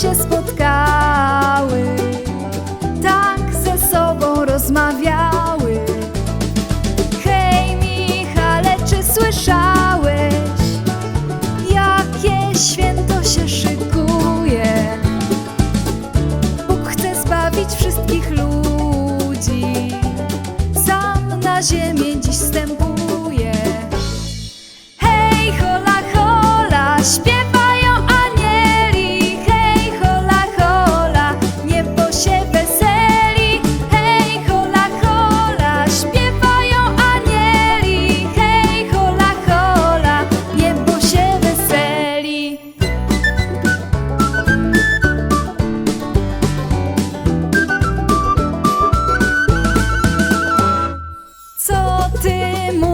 duszy się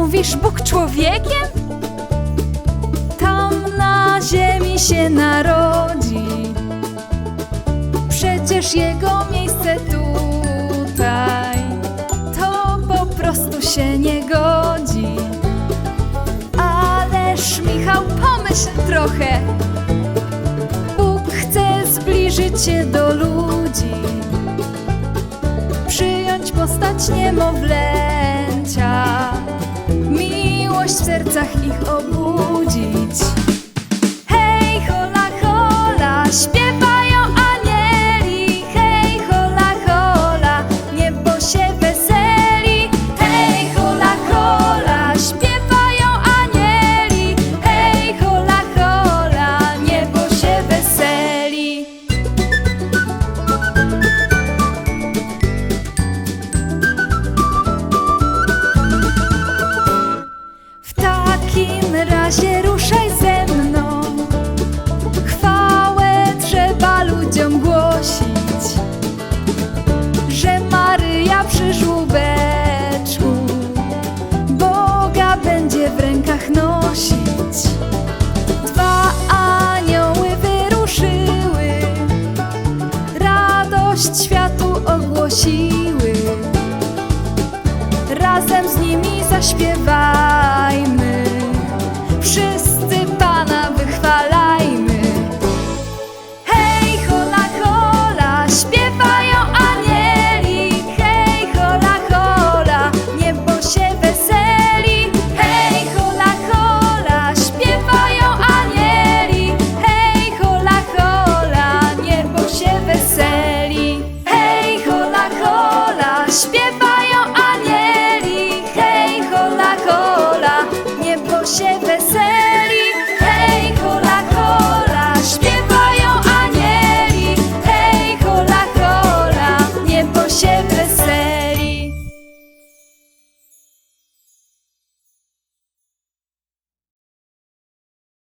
mówisz, Bóg człowiekiem? Tam na ziemi się narodzi. Przecież jego miejsce tutaj to po prostu się nie godzi. Ależ Michał, pomyśl trochę. Bóg chce zbliżyć się do ludzi przyjąć postać niemowlęcia, sercach ich obudzić. Razie ruszaj ze mną. Chwałę trzeba ludziom głosić, że Maryja przy żłóbeczku Boga będzie w rękach nosić. Dwa anioły wyruszyły, radość światu ogłosiły razem z nimi zaśpiewały.